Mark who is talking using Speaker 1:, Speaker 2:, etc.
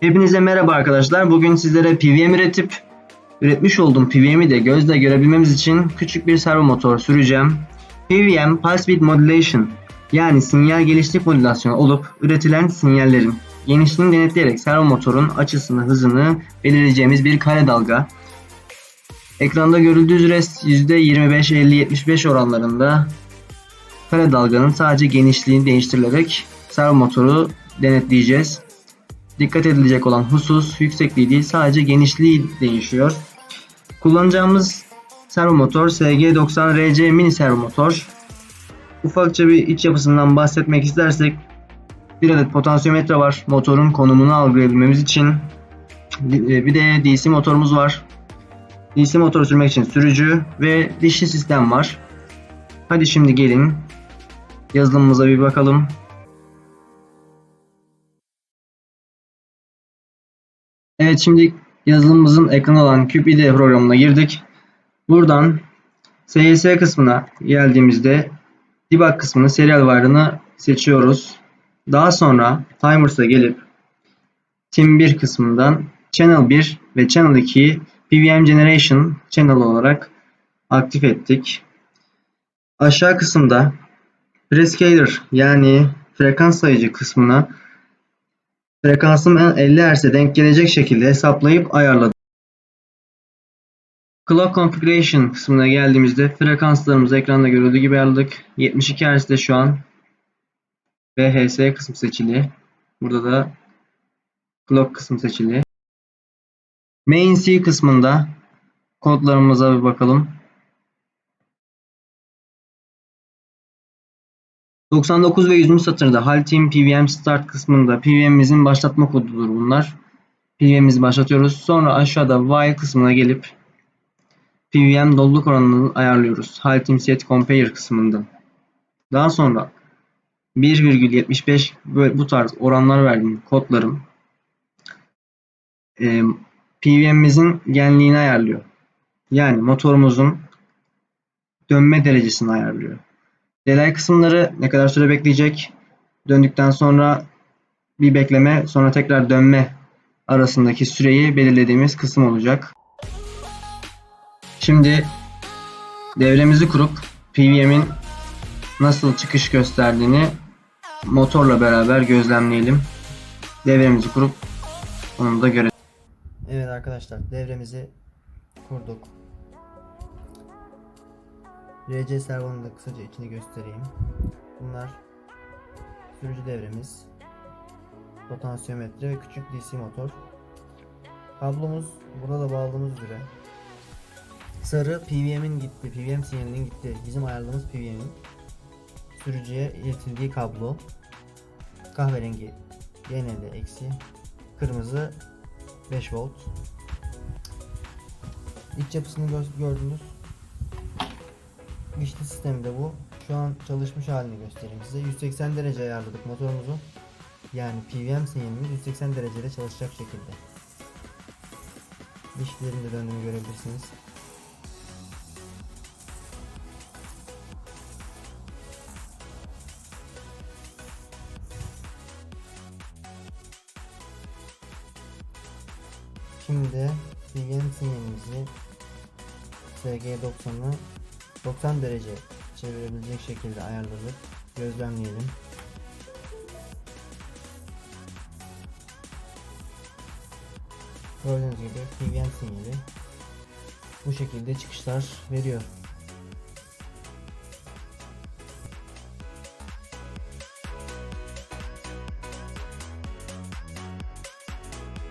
Speaker 1: Hepinize merhaba arkadaşlar. Bugün sizlere PVM üretip üretmiş olduğum PVM'i de gözle görebilmemiz için küçük bir servo motor süreceğim. PVM Pulse Width Modulation yani sinyal genişlik modülasyonu olup üretilen sinyallerin genişliğini denetleyerek servo motorun açısını, hızını belirleyeceğimiz bir kare dalga. Ekranda görüldüğü üzere %25-50-75 oranlarında kare dalganın sadece genişliğini değiştirilerek servo motoru denetleyeceğiz. Dikkat edilecek olan husus yüksekliği değil sadece genişliği değişiyor. Kullanacağımız servo motor SG90RC mini servo motor. Ufakça bir iç yapısından bahsetmek istersek bir adet potansiyometre var motorun konumunu algılayabilmemiz için. Bir de DC motorumuz var. DC motoru sürmek için sürücü ve dişli sistem var. Hadi şimdi gelin yazılımımıza bir bakalım. Evet şimdi yazılımımızın ekranı olan CubeIDE programına girdik. Buradan SYS kısmına geldiğimizde debug kısmını serial wire'ını seçiyoruz. Daha sonra Timers'a gelip Team 1 kısmından Channel 1 ve Channel 2'yi PWM Generation Channel olarak aktif ettik. Aşağı kısımda Prescaler yani frekans sayıcı kısmına frekansım 50 Hz'e denk gelecek şekilde hesaplayıp ayarladım. Clock Configuration kısmına geldiğimizde frekanslarımızı ekranda görüldüğü gibi ayarladık. 72 Hz'de şu an ve HS kısmı seçili. Burada da Clock kısmı seçili. Main C kısmında kodlarımıza bir bakalım. 99 ve 100. satırda Halteam PVM Start kısmında PVM'imizin başlatma kodudur bunlar. PVM'imizi başlatıyoruz. Sonra aşağıda While kısmına gelip PVM doluluk oranını ayarlıyoruz. Halteam Set Compare kısmında. Daha sonra 1,75 böyle bu tarz oranlar verdiğim kodlarım e, PVM'imizin genliğini ayarlıyor. Yani motorumuzun dönme derecesini ayarlıyor. Delay kısımları ne kadar süre bekleyecek? Döndükten sonra bir bekleme, sonra tekrar dönme arasındaki süreyi belirlediğimiz kısım olacak. Şimdi devremizi kurup PVM'in nasıl çıkış gösterdiğini motorla beraber gözlemleyelim. Devremizi kurup onu da görelim.
Speaker 2: Evet arkadaşlar devremizi kurduk. RC servonun da kısaca içini göstereyim. Bunlar sürücü devremiz, potansiyometre ve küçük DC motor. Kablomuz burada da bağladığımız üzere. Sarı PWM'in gitti, PWM sinyalinin gitti. Bizim ayarladığımız PWM'in sürücüye iletildiği kablo. Kahverengi genelde eksi. Kırmızı 5 volt. İç yapısını gö- gördünüz. Dişli sistemde bu. Şu an çalışmış halini göstereyim size. 180 derece ayarladık motorumuzu. Yani PWM sinyalimiz 180 derecede çalışacak şekilde. Dişlerin de döndüğünü görebilirsiniz. Şimdi PWM sinyalimizi SG90'ı 90 derece çevirebilecek şekilde ayarladık. Gözlemleyelim. Gördüğünüz gibi PWM sinyali bu şekilde çıkışlar veriyor.